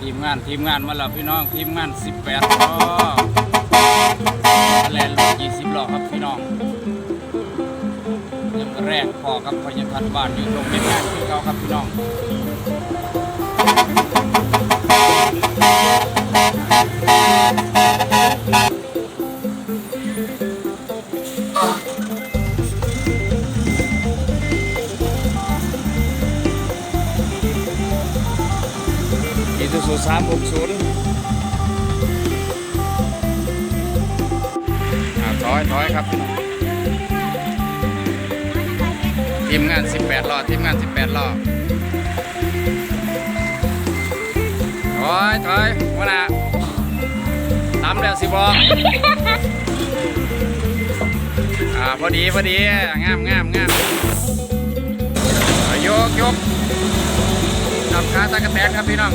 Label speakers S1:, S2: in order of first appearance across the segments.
S1: ทีมงานทีมงานมาแล้วพี่น้องทีมงาน 18ล้อแลนด์รถ20ล้อครับพี่น้องยังแรกพอครับพยาทันบ้านอยู่ตรงเป็นงานคือเขาครับพี่น้อง ซูซูสามหกศูนย์ถอยถอยครับ ทีมงาน 18ล้อทีมงาน 18ล้อถอยถอยวันน่ะตามแล้วสิบอกอ่าพอดีพอดีงามงามงามยกยกจับขาตะกะแตนครับพี่น้อง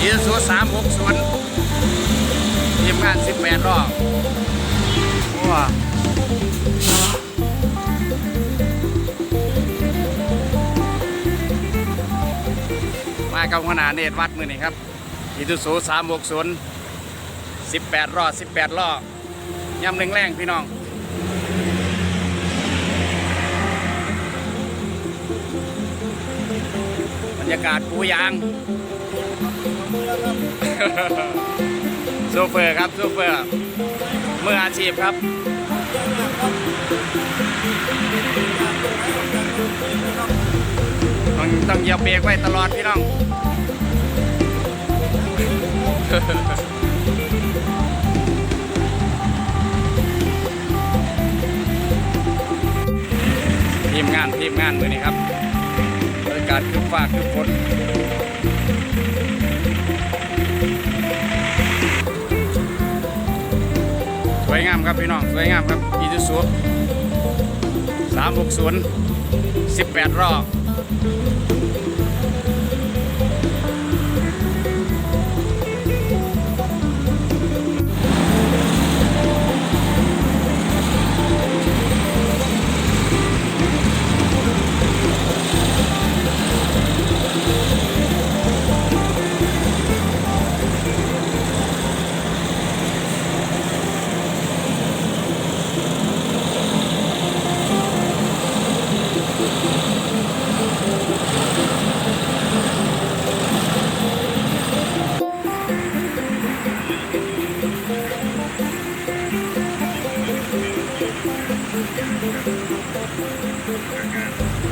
S1: อีซูสามหกศูนย์ทีมงานสิบแปดรอบว้ามากับหัวหน้าเนตรวัดมือนี่ครับอีซูซูสามหกศูนย์สิบแปดรอบสิบแปดรอบยำแรงๆพี่น้องบรรยากาศปูยาง ซูเปอร์ครับซูเปอร์มืออาชีพครับต้องต้องเหยียบเบรกไว้ตลอดพี่น้องทีมงานทีมงานมือนี้ครับบรรยากาศคือฟ้าคือฝน วยงามครับพี่น้องสวยงามครับอีซูสูสามหกศูนย์สิบแปดรอบ Thank you.